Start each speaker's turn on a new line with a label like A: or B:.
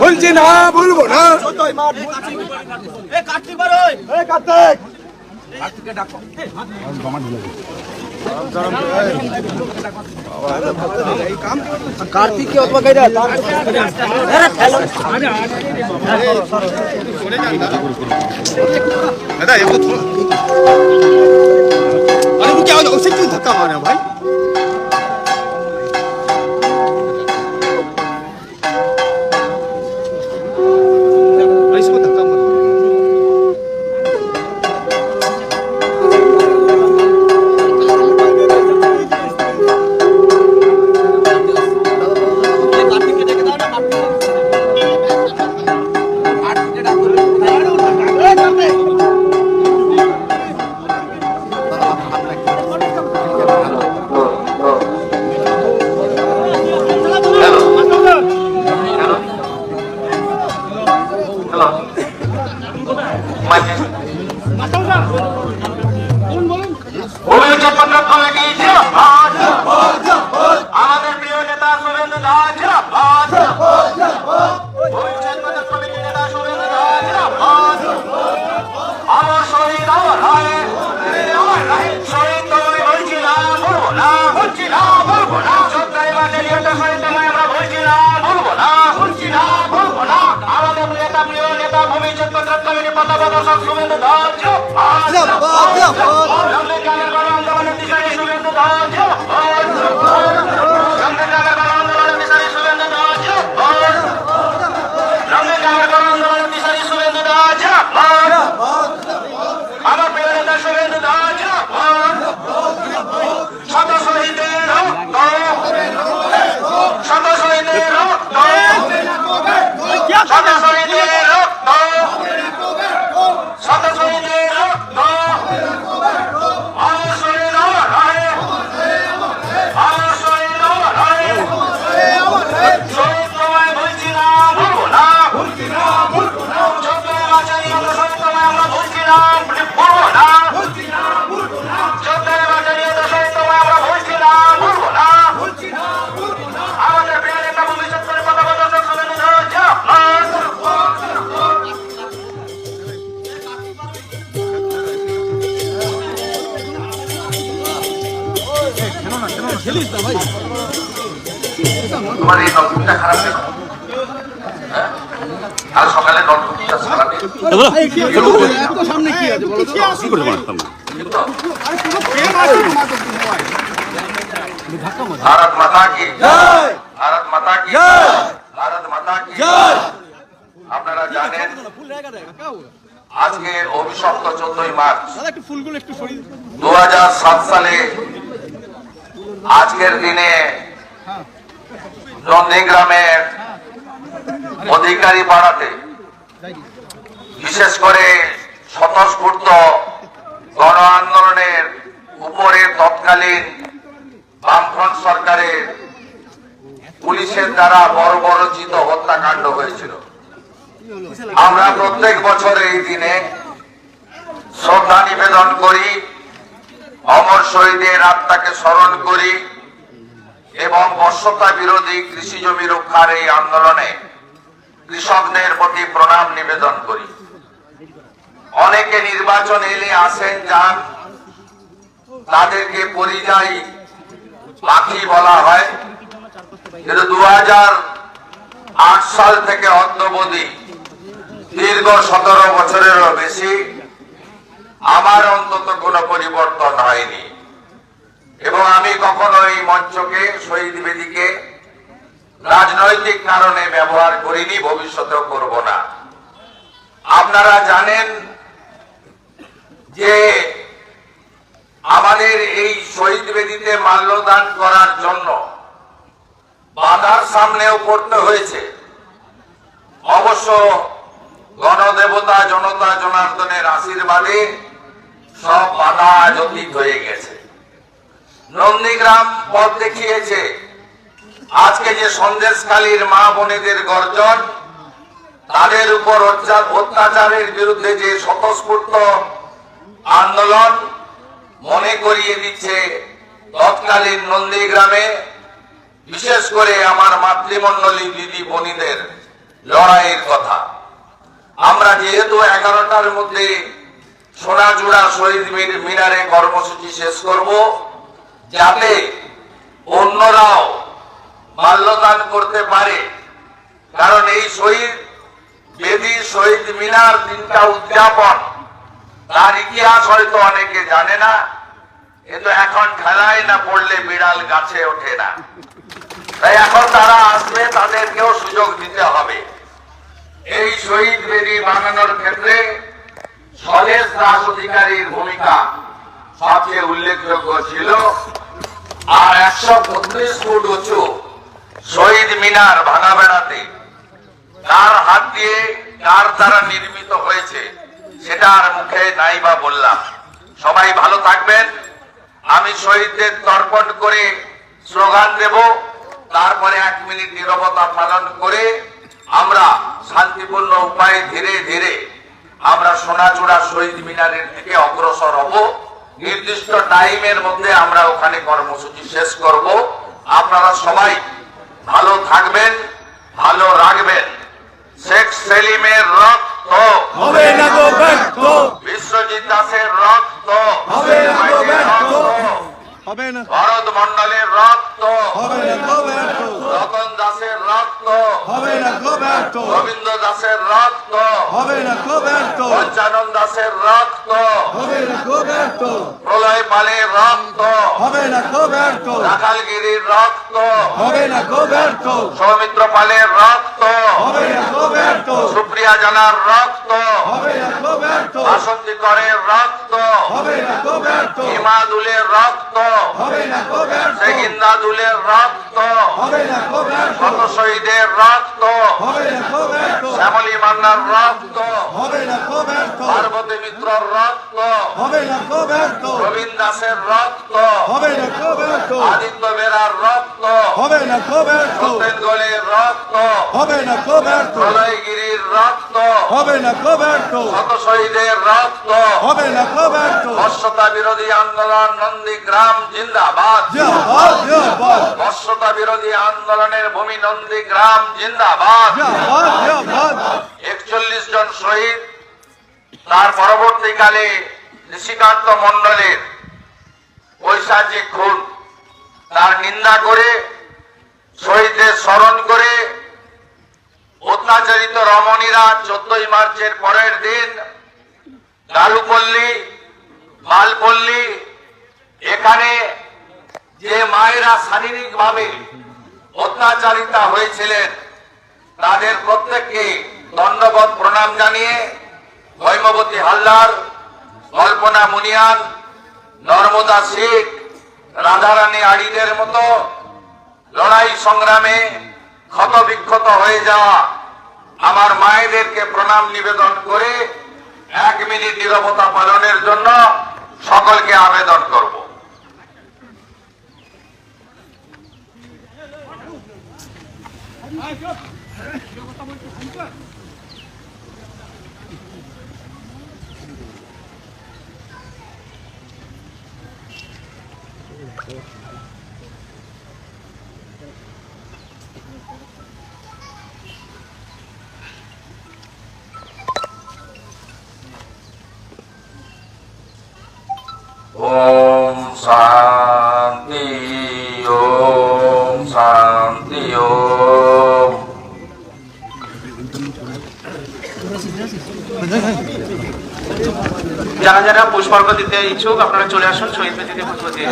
A: বলছি না ভুলবো না বলছি
B: কার্তিক কি অথবা কেমন ওষুধ
C: কিন্তু থাকা হয় ভাই। আমাদের প্রিয় নেতা শুভেন্দু দাস। আমার শহীদ আমার কমিটি পতাকা শুভেন্দু। আমাদের গানের গণ আন্দোলনের দিশারি শুভেন্দু। আমাদের গানের গণ আন্দোলনের দিশারি শুভেন্দু। আমাদের গানের গণ আন্দোলনের দিশারি শুভেন্দু জিন্দাবাদ। আমার প্রিয় নেতা শুভেন্দু জিন্দাবাদ। শত শহীদের শত শহীদের শত শহীদের
D: আপনারা জানেন আজকে অভিশপ্ত চোদ্দই মার্চ। দু হাজার সাত সালে আজকের দিনে নন্দীগ্রামের অধিকারী পাড়াতে বিশেষ করে স্বতঃস্ফূর্ত গণ আন্দোলনের উপরে তৎকালীন বামফ্রন্ট সরকারের পুলিশের দ্বারা বর্বরচিত হত্যাকাণ্ড হয়েছিল। আমরা প্রত্যেক বছর এই দিনে শ্রদ্ধা নিবেদন করি, অমর শহীদের আত্মাকে স্মরণ করি এবং বর্ষতা বিরোধী কৃষি জমি রক্ষার এই আন্দোলনে কৃষকদের প্রতি প্রণাম নিবেদন করি। অনেকে নির্বাচন এলে আসেন, যান। তাদেরকে পরিযায়ী পাখি বলা হয়। কিন্তু দু সাল থেকে অদ্যবধি দীর্ঘ সতেরো বছরেরও বেশি আমার অন্তত কোনো পরিবর্তন হয়নি। এবং আমি কখনো এই মঞ্চকে, শহীদ বেদিকে রাজনৈতিক কারণে ব্যবহার করিনি, ভবিষ্যতেও করব না। আপনারা জানেন যে আমাদের এই শহীদ বেদিতে মাল্যদান করার জন্য বাধার সামনেও পড়তে হয়েছে। অবশ্য গণদেবতা, জনতা, জনার্দনের আশীর্বাদে সব বাধা অতীত হয়ে গেছে। নন্দীগ্রাম পথ দেখিয়েছে, আজকে যে সন্দেশকালীর মা বোনেদের গর্জন, তাদের উপর অত্যা- অত্যাচারের বিরুদ্ধে যে স্বতঃস্ফূর্ত আন্দোলন মনে করিয়ে দিচ্ছে তৎকালীন নন্দীগ্রামে, বিশেষ করে আমার মাতৃমণ্ডলী দিদি বোনীদের লড়াইয়ের কথা। আমরা যেহেতু এগারোটার মধ্যে সোনাচূড়া শহীদ মিন- মিনারে কর্মসূচি শেষ করব, যাতে অন্যরাও মাল্যদান করতে পারে। কারণ এই শহীদ বেদি শহীদ মিনার দিনটা উদযাপন তার ইতিহাস হয়তো অনেকে জানে না কিন্তু এখন খেলায় না পড়লে বিড়াল গাছে ওঠে না। তাই এখন তারা আসবে তাদেরকেও সুযোগ দিতে হবে। এই শহীদ বেদি বানানোর ক্ষেত্রে স্বদেশ দাস অধিকারীর ভূমিকা সবচেয়ে উল্লেখযোগ্য ছিল। আর একশো বত্রিশ ফুট উঁচু শহীদ মিনার ভাঙা বেড়াতে কার হাত দিয়ে কার দ্বারা নির্মিত হয়েছে সেটা আর মুখে নাই বা বললাম। সবাই ভালো থাকবেন। আমি শহীদদের তর্পণ করে স্লোগান দেব। তারপরে এক মিনিট নীরবতা পালন করে আমরা শান্তিপূর্ণ উপায়ে ধীরে ধীরে আমরা সোনাচূড়া শহীদ মিনারের দিকে অগ্রসর হব। নির্দিষ্ট টাইমের মধ্যে আমরা ওখানে কর্মসূচি শেষ করব। আপনারা সবাই ভালো থাকবেন, ভালো রাখবেন। শেখ সেলিমের রক্ত
A: হবে না গো ব্যর্থ
D: বিশ্বজিৎ দাসের রক্ত
A: হবে না গো ব্যর্থ
B: হবে না
D: ভরত মন্ডলের রক্ত।
A: হবে না গো ব্যর্থ।
D: রতন দাসের রক্ত।
A: হবে না গো ব্যর্থ।
D: রবীন্দ্র দাসের রক্ত।
A: হবে না গো ব্যর্থ।
D: পঞ্চানন দাসের রক্ত।
A: হবে না গো ব্যর্থ।
D: প্রলয় পালের রক্ত।
A: হবে না গো ব্যর্থ।
D: রাখালগিরির রক্ত।
A: হবে না গো ব্যর্থ।
D: সৌমিত্র পালের রক্ত।
A: হবে না গো ব্যর্থ।
D: সুপ্রিয়া জানার রক্ত।
A: হবে না গো ব্যর্থ।
D: বাসন্তী করের রক্ত।
A: হবে না গো ব্যর্থ।
D: হিমাদুলের রক্ত। রক্ত শত শহীদের রক্ত শ্যামলী মান্নার রক্ত পার্বতী মিত্রর রক্ত রবীন্দ্র দাসের রক্ত আদিত্য বেরার সত্যেন গোলের প্রলয়গিরির রক্ত
A: হবে না ব্যর্থ
D: শত শহীদের রক্ত
A: হবে না ব্যর্থ
D: বর্ষতা বিরোধী আন্দোলন নন্দীগ্রাম জিন্দাবাদ। বর্ষতা বিরোধী আন্দোলনের ভূমি নন্দীগ্রাম জিন্দাবাদ। একচল্লিশ জন শহীদ তার পরবর্তীকালে নিশিকান্ত মন্ডলের ঐশাচিক খুন। তার নিন্দা করে শহীদদের স্মরণ করে অত্যাচারিত রমণীরা চোদ্দই মার্চের পরের দিন গালুপল্লী মালপল্লী, এখানে যে মায়েরা শারীরিক ভাবে অত্যাচারিতা হয়েছিলেন, তাদের প্রত্যেককে দণ্ডবত প্রণাম জানিয়ে হৈমবতী হালদার, কল্পনা মুনিয়ান, নর্মদা শেখ, রাধারানী আড়িদের মতো লড়াই সংগ্রামে ক্ষত বিক্ষত হয়ে যাওয়া আমার মায়েদেরকে প্রণাম নিবেদন করে এক মিনিট নিরবতা পালনের জন্য সকলকে আবেদন করব। ওম
E: যারা যারা পুষ্পার্ঘ দিতে ইচ্ছুক আপনারা চলে আসুন শহীদ বেদিতে পুষ্প দিয়ে।